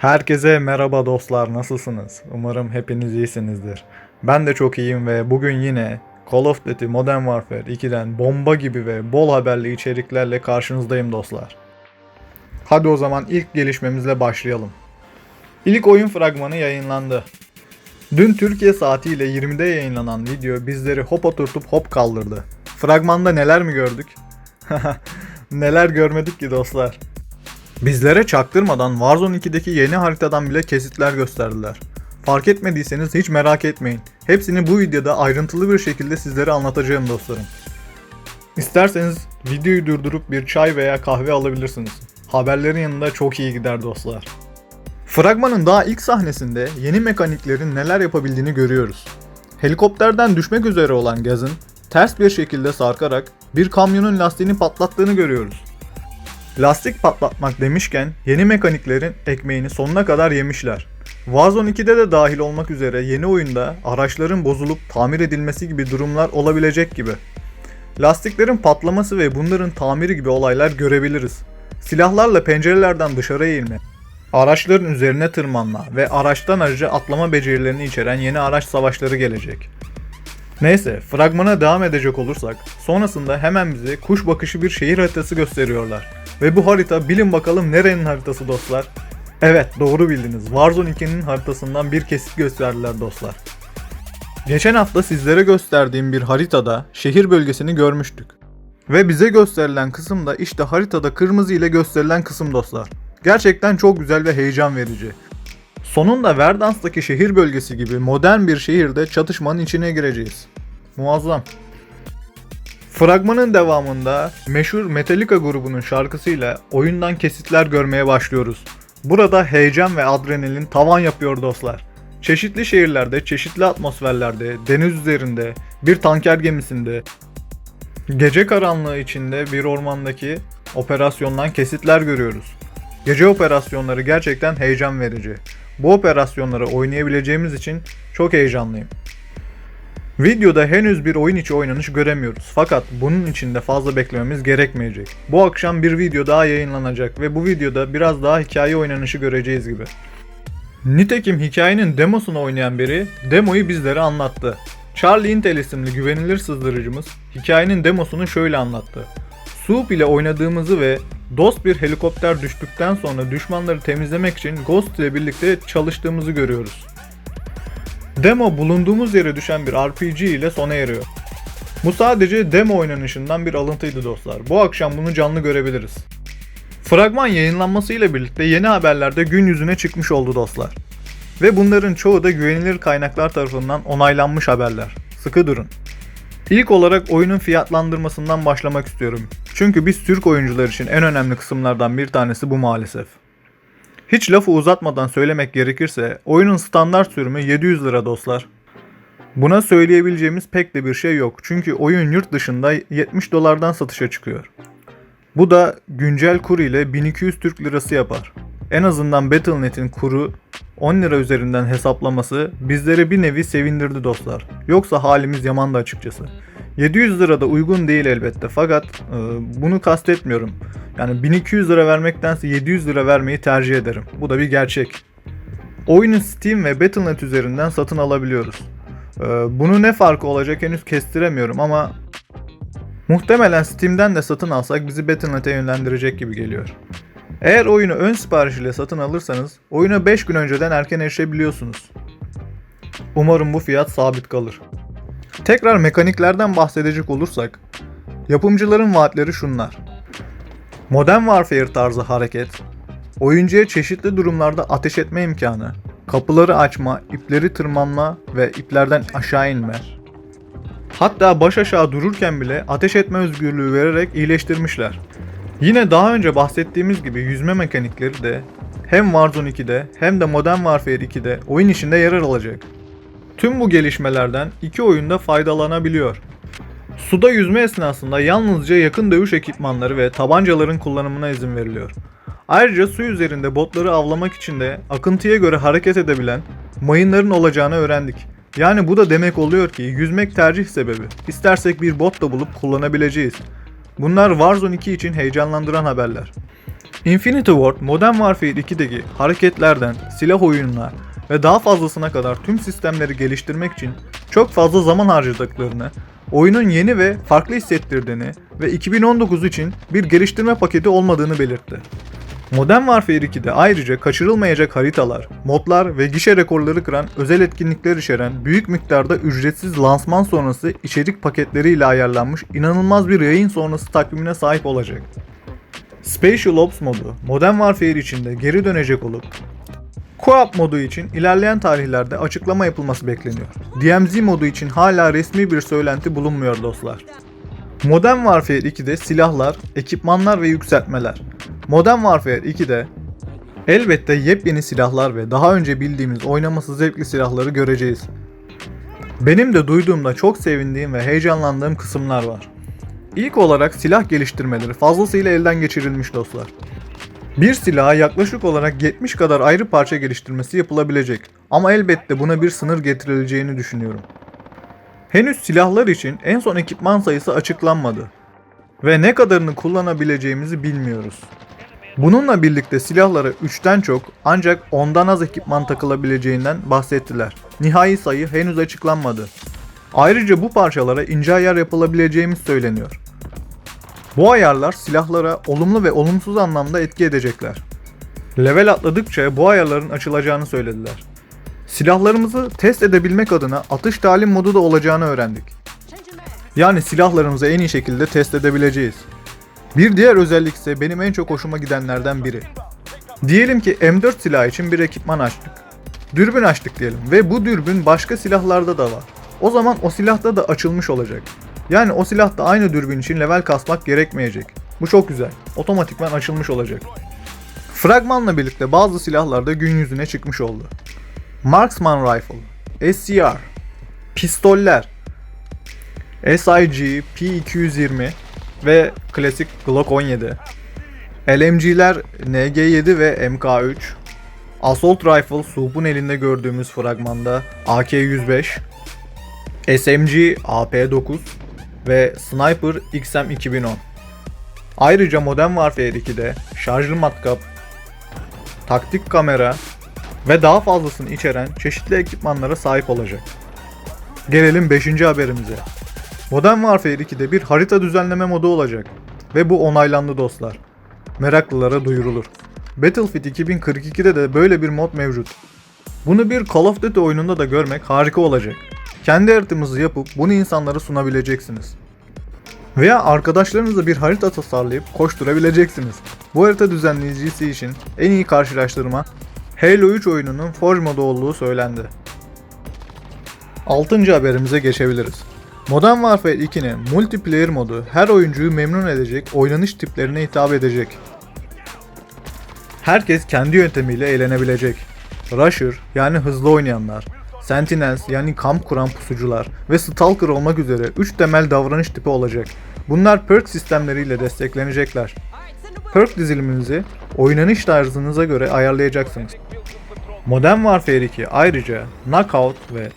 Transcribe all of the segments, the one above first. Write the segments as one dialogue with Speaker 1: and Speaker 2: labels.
Speaker 1: Herkese merhaba dostlar nasılsınız? Umarım hepiniz iyisinizdir. Ben de çok iyiyim ve bugün yine Call of Duty Modern Warfare 2'den bomba gibi ve bol haberli içeriklerle karşınızdayım dostlar. Hadi o zaman ilk gelişmemizle başlayalım. İlk oyun fragmanı yayınlandı. Dün Türkiye saatiyle 20'de yayınlanan video bizleri hop oturtup hop kaldırdı. Fragmanda neler mi gördük? neler görmedik ki dostlar. Bizlere çaktırmadan Warzone 2'deki yeni haritadan bile kesitler gösterdiler. Fark etmediyseniz hiç merak etmeyin. Hepsini bu videoda ayrıntılı bir şekilde sizlere anlatacağım dostlarım. İsterseniz videoyu durdurup bir çay veya kahve alabilirsiniz. Haberlerin yanında çok iyi gider dostlar. Fragmanın daha ilk sahnesinde yeni mekaniklerin neler yapabildiğini görüyoruz. Helikopterden düşmek üzere olan gazın ters bir şekilde sarkarak bir kamyonun lastiğini patlattığını görüyoruz. Lastik patlatmak demişken yeni mekaniklerin ekmeğini sonuna kadar yemişler. Warzone 2'de de dahil olmak üzere yeni oyunda araçların bozulup tamir edilmesi gibi durumlar olabilecek gibi. Lastiklerin patlaması ve bunların tamiri gibi olaylar görebiliriz. Silahlarla pencerelerden dışarı eğilme, araçların üzerine tırmanma ve araçtan araca atlama becerilerini içeren yeni araç savaşları gelecek. Neyse, fragmana devam edecek olursak, sonrasında hemen bize kuş bakışı bir şehir haritası gösteriyorlar. Ve bu harita bilin bakalım nerenin haritası dostlar? Evet, doğru bildiniz. Warzone 2'nin haritasından bir kesit gösterdiler dostlar. Geçen hafta sizlere gösterdiğim bir haritada şehir bölgesini görmüştük. Ve bize gösterilen kısım da işte haritada kırmızı ile gösterilen kısım dostlar. Gerçekten çok güzel ve heyecan verici. Sonunda Verdansk'taki şehir bölgesi gibi modern bir şehirde çatışmanın içine gireceğiz. Muazzam. Fragmanın devamında meşhur Metallica grubunun şarkısıyla oyundan kesitler görmeye başlıyoruz. Burada heyecan ve adrenalin tavan yapıyor dostlar. Çeşitli şehirlerde, çeşitli atmosferlerde, deniz üzerinde, bir tanker gemisinde, gece karanlığı içinde bir ormandaki operasyondan kesitler görüyoruz. Gece operasyonları gerçekten heyecan verici. Bu operasyonları oynayabileceğimiz için çok heyecanlıyım. Videoda henüz bir oyun içi oynanış göremiyoruz fakat bunun için de fazla beklememiz gerekmeyecek. Bu akşam bir video daha yayınlanacak ve bu videoda biraz daha hikaye oynanışı göreceğiz gibi. Nitekim hikayenin demosunu oynayan biri demoyu bizlere anlattı. Charlie Intel isimli güvenilir sızdırıcımız hikayenin demosunu şöyle anlattı. Soup ile oynadığımızı ve dost bir helikopter düştükten sonra düşmanları temizlemek için Ghost ile birlikte çalıştığımızı görüyoruz. Demo bulunduğumuz yere düşen bir RPG ile sona eriyor. Bu sadece demo oynanışından bir alıntıydı dostlar. Bu akşam bunu canlı görebiliriz. Fragman yayınlanmasıyla birlikte yeni haberlerde gün yüzüne çıkmış oldu dostlar. Ve bunların çoğu da güvenilir kaynaklar tarafından onaylanmış haberler. Sıkı durun. İlk olarak oyunun fiyatlandırmasından başlamak istiyorum. Çünkü biz Türk oyuncular için en önemli kısımlardan bir tanesi bu maalesef. Hiç lafı uzatmadan söylemek gerekirse oyunun standart sürümü 700 lira dostlar. Buna söyleyebileceğimiz pek de bir şey yok çünkü oyun yurt dışında 70 dolardan satışa çıkıyor. Bu da güncel kur ile 1200 Türk lirası yapar. En azından Battle.net'in kuru 10 lira üzerinden hesaplaması bizleri bir nevi sevindirdi dostlar. Yoksa halimiz yamandı açıkçası. 700 lira da uygun değil elbette fakat e, bunu kastetmiyorum. Yani 1200 lira vermektense 700 lira vermeyi tercih ederim. Bu da bir gerçek. Oyunu Steam ve Battle.net üzerinden satın alabiliyoruz. E, bunu ne farkı olacak henüz kestiremiyorum ama muhtemelen Steam'den de satın alsak bizi Battle.net'e yönlendirecek gibi geliyor. Eğer oyunu ön sipariş ile satın alırsanız oyuna 5 gün önceden erken erişebiliyorsunuz. Umarım bu fiyat sabit kalır. Tekrar mekaniklerden bahsedecek olursak, yapımcıların vaatleri şunlar. Modern Warfare tarzı hareket, oyuncuya çeşitli durumlarda ateş etme imkanı, kapıları açma, ipleri tırmanma ve iplerden aşağı inme. Hatta baş aşağı dururken bile ateş etme özgürlüğü vererek iyileştirmişler. Yine daha önce bahsettiğimiz gibi yüzme mekanikleri de hem Warzone 2'de hem de Modern Warfare 2'de oyun içinde yer alacak. Tüm bu gelişmelerden iki oyunda faydalanabiliyor. Suda yüzme esnasında yalnızca yakın dövüş ekipmanları ve tabancaların kullanımına izin veriliyor. Ayrıca su üzerinde botları avlamak için de akıntıya göre hareket edebilen mayınların olacağını öğrendik. Yani bu da demek oluyor ki yüzmek tercih sebebi. İstersek bir bot da bulup kullanabileceğiz. Bunlar Warzone 2 için heyecanlandıran haberler. Infinity Ward Modern Warfare 2'deki hareketlerden silah oyununa ve daha fazlasına kadar tüm sistemleri geliştirmek için çok fazla zaman harcadıklarını, oyunun yeni ve farklı hissettirdiğini ve 2019 için bir geliştirme paketi olmadığını belirtti. Modern Warfare 2'de ayrıca kaçırılmayacak haritalar, modlar ve gişe rekorları kıran özel etkinlikler içeren büyük miktarda ücretsiz lansman sonrası içerik paketleriyle ayarlanmış inanılmaz bir yayın sonrası takvimine sahip olacak. Spatial Ops modu Modern Warfare içinde geri dönecek olup Co-op modu için ilerleyen tarihlerde açıklama yapılması bekleniyor. DMZ modu için hala resmi bir söylenti bulunmuyor dostlar. Modern Warfare 2'de silahlar, ekipmanlar ve yükseltmeler. Modern Warfare 2'de elbette yepyeni silahlar ve daha önce bildiğimiz oynaması zevkli silahları göreceğiz. Benim de duyduğumda çok sevindiğim ve heyecanlandığım kısımlar var. İlk olarak silah geliştirmeleri fazlasıyla elden geçirilmiş dostlar. Bir silaha yaklaşık olarak 70 kadar ayrı parça geliştirmesi yapılabilecek ama elbette buna bir sınır getirileceğini düşünüyorum. Henüz silahlar için en son ekipman sayısı açıklanmadı ve ne kadarını kullanabileceğimizi bilmiyoruz. Bununla birlikte silahlara 3'ten çok ancak 10'dan az ekipman takılabileceğinden bahsettiler. Nihai sayı henüz açıklanmadı. Ayrıca bu parçalara ince ayar yapılabileceğimiz söyleniyor. Bu ayarlar silahlara olumlu ve olumsuz anlamda etki edecekler. Level atladıkça bu ayarların açılacağını söylediler. Silahlarımızı test edebilmek adına atış talim modu da olacağını öğrendik. Yani silahlarımızı en iyi şekilde test edebileceğiz. Bir diğer özellik ise benim en çok hoşuma gidenlerden biri. Diyelim ki M4 silah için bir ekipman açtık. Dürbün açtık diyelim ve bu dürbün başka silahlarda da var. O zaman o silahta da açılmış olacak. Yani o silahta aynı dürbün için level kasmak gerekmeyecek. Bu çok güzel. Otomatikman açılmış olacak. Fragmanla birlikte bazı silahlar da gün yüzüne çıkmış oldu. Marksman Rifle, SCR, pistoller, SIG P220 ve klasik Glock 17, LMG'ler NG7 ve MK3, Assault Rifle Soup'un elinde gördüğümüz fragmanda AK-105, SMG AP-9 ve Sniper XM2010. Ayrıca Modern Warfare 2'de şarjlı matkap, taktik kamera ve daha fazlasını içeren çeşitli ekipmanlara sahip olacak. Gelelim 5. haberimize. Modern Warfare 2'de bir harita düzenleme modu olacak ve bu onaylandı dostlar. Meraklılara duyurulur. Battlefield 2042'de de böyle bir mod mevcut. Bunu bir Call of Duty oyununda da görmek harika olacak. Kendi haritamızı yapıp bunu insanlara sunabileceksiniz. Veya arkadaşlarınızla bir harita tasarlayıp koşturabileceksiniz. Bu harita düzenleyicisi için en iyi karşılaştırma Halo 3 oyununun Forge modu olduğu söylendi. 6. haberimize geçebiliriz. Modern Warfare 2'nin multiplayer modu her oyuncuyu memnun edecek oynanış tiplerine hitap edecek. Herkes kendi yöntemiyle eğlenebilecek. Rusher yani hızlı oynayanlar, Sentinels yani kamp kuran pusucular ve Stalker olmak üzere 3 temel davranış tipi olacak. Bunlar perk sistemleriyle desteklenecekler. Perk diziliminizi oynanış tarzınıza göre ayarlayacaksınız. Modern Warfare 2 ayrıca Knockout ve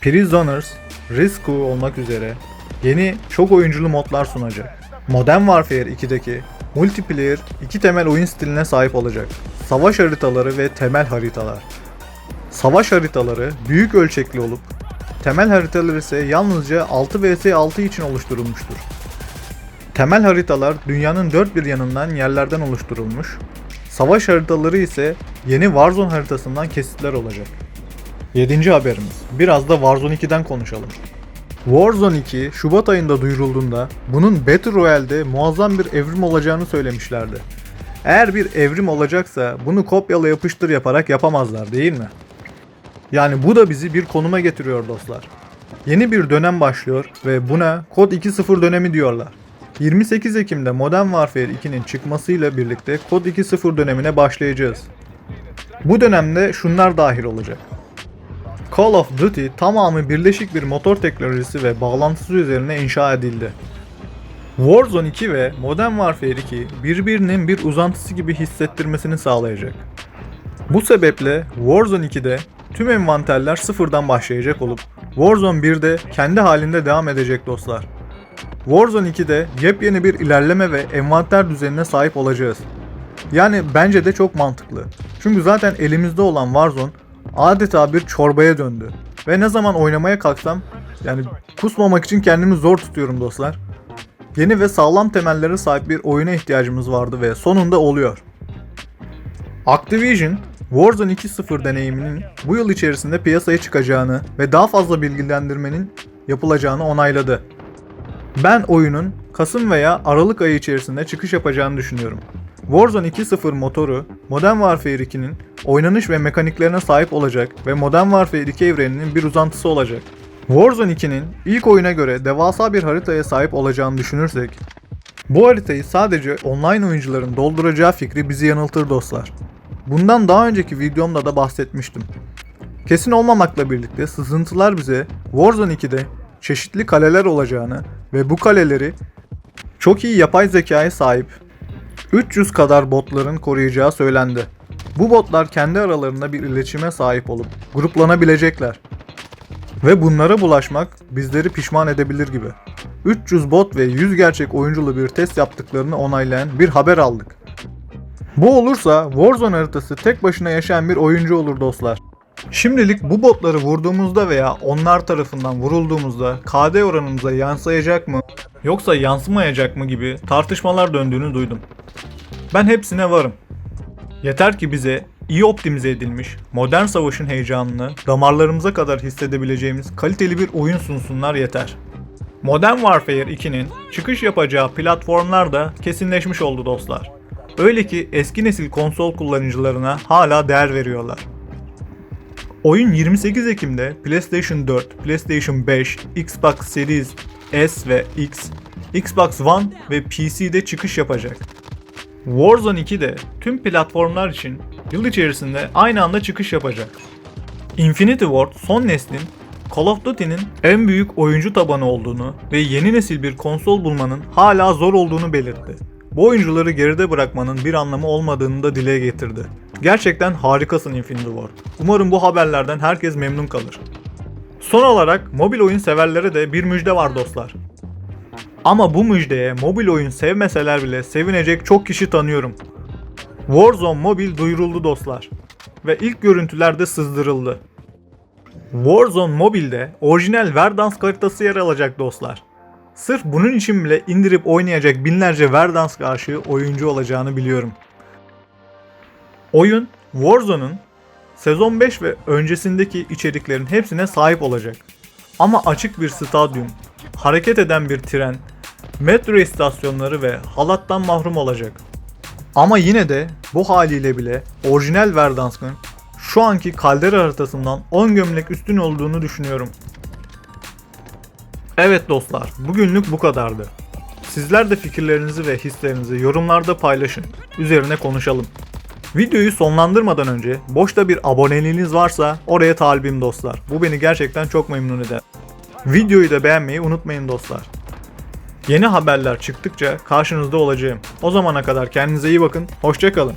Speaker 1: Prisoners, Rescue olmak üzere yeni çok oyunculu modlar sunacak. Modern Warfare 2'deki multiplayer iki temel oyun stiline sahip olacak. Savaş haritaları ve temel haritalar. Savaş haritaları büyük ölçekli olup temel haritalar ise yalnızca 6 vs 6 için oluşturulmuştur. Temel haritalar dünyanın dört bir yanından yerlerden oluşturulmuş. Savaş haritaları ise yeni Warzone haritasından kesitler olacak. 7. haberimiz. Biraz da Warzone 2'den konuşalım. Warzone 2 Şubat ayında duyurulduğunda bunun Battle Royale'de muazzam bir evrim olacağını söylemişlerdi. Eğer bir evrim olacaksa bunu kopyala yapıştır yaparak yapamazlar değil mi? Yani bu da bizi bir konuma getiriyor dostlar. Yeni bir dönem başlıyor ve buna Kod 2.0 dönemi diyorlar. 28 Ekim'de Modern Warfare 2'nin çıkmasıyla birlikte Kod 2.0 dönemine başlayacağız. Bu dönemde şunlar dahil olacak. Call of Duty tamamı birleşik bir motor teknolojisi ve bağlantısı üzerine inşa edildi. Warzone 2 ve Modern Warfare 2 birbirinin bir uzantısı gibi hissettirmesini sağlayacak. Bu sebeple Warzone 2'de tüm envanterler sıfırdan başlayacak olup Warzone 1'de kendi halinde devam edecek dostlar. Warzone 2'de yepyeni bir ilerleme ve envanter düzenine sahip olacağız. Yani bence de çok mantıklı. Çünkü zaten elimizde olan Warzone adeta bir çorbaya döndü. Ve ne zaman oynamaya kalksam yani kusmamak için kendimi zor tutuyorum dostlar. Yeni ve sağlam temellere sahip bir oyuna ihtiyacımız vardı ve sonunda oluyor. Activision, Warzone 2.0 deneyiminin bu yıl içerisinde piyasaya çıkacağını ve daha fazla bilgilendirmenin yapılacağını onayladı. Ben oyunun Kasım veya Aralık ayı içerisinde çıkış yapacağını düşünüyorum. Warzone 2.0 motoru Modern Warfare 2'nin oynanış ve mekaniklerine sahip olacak ve Modern Warfare 2 evreninin bir uzantısı olacak. Warzone 2'nin ilk oyuna göre devasa bir haritaya sahip olacağını düşünürsek, bu haritayı sadece online oyuncuların dolduracağı fikri bizi yanıltır dostlar. Bundan daha önceki videomda da bahsetmiştim. Kesin olmamakla birlikte sızıntılar bize Warzone 2'de çeşitli kaleler olacağını ve bu kaleleri çok iyi yapay zekaya sahip 300 kadar botların koruyacağı söylendi. Bu botlar kendi aralarında bir iletişime sahip olup gruplanabilecekler. Ve bunlara bulaşmak bizleri pişman edebilir gibi. 300 bot ve 100 gerçek oyunculu bir test yaptıklarını onaylayan bir haber aldık. Bu olursa Warzone haritası tek başına yaşayan bir oyuncu olur dostlar. Şimdilik bu botları vurduğumuzda veya onlar tarafından vurulduğumuzda KD oranımıza yansıyacak mı yoksa yansımayacak mı gibi tartışmalar döndüğünü duydum. Ben hepsine varım. Yeter ki bize iyi optimize edilmiş, modern savaşın heyecanını damarlarımıza kadar hissedebileceğimiz kaliteli bir oyun sunsunlar yeter. Modern Warfare 2'nin çıkış yapacağı platformlar da kesinleşmiş oldu dostlar. Öyle ki eski nesil konsol kullanıcılarına hala değer veriyorlar. Oyun 28 Ekim'de PlayStation 4, PlayStation 5, Xbox Series S ve X, Xbox One ve PC'de çıkış yapacak. Warzone 2 de tüm platformlar için yıl içerisinde aynı anda çıkış yapacak. Infinity Ward son neslin Call of Duty'nin en büyük oyuncu tabanı olduğunu ve yeni nesil bir konsol bulmanın hala zor olduğunu belirtti. Bu oyuncuları geride bırakmanın bir anlamı olmadığını da dile getirdi. Gerçekten harikasın Infinity Ward. Umarım bu haberlerden herkes memnun kalır. Son olarak mobil oyun severlere de bir müjde var dostlar. Ama bu müjdeye mobil oyun sevmeseler bile sevinecek çok kişi tanıyorum. Warzone Mobil duyuruldu dostlar. Ve ilk görüntülerde sızdırıldı. Warzone Mobil'de orijinal Verdansk haritası yer alacak dostlar. Sırf bunun için bile indirip oynayacak binlerce Verdansk aşığı oyuncu olacağını biliyorum. Oyun Warzone'un sezon 5 ve öncesindeki içeriklerin hepsine sahip olacak. Ama açık bir stadyum, hareket eden bir tren, metro istasyonları ve halattan mahrum olacak. Ama yine de bu haliyle bile orijinal Verdansk'ın şu anki kaldera haritasından 10 gömlek üstün olduğunu düşünüyorum. Evet dostlar, bugünlük bu kadardı. Sizler de fikirlerinizi ve hislerinizi yorumlarda paylaşın. Üzerine konuşalım. Videoyu sonlandırmadan önce boşta bir aboneliğiniz varsa oraya talibim dostlar. Bu beni gerçekten çok memnun eder. Videoyu da beğenmeyi unutmayın dostlar. Yeni haberler çıktıkça karşınızda olacağım. O zamana kadar kendinize iyi bakın. Hoşçakalın.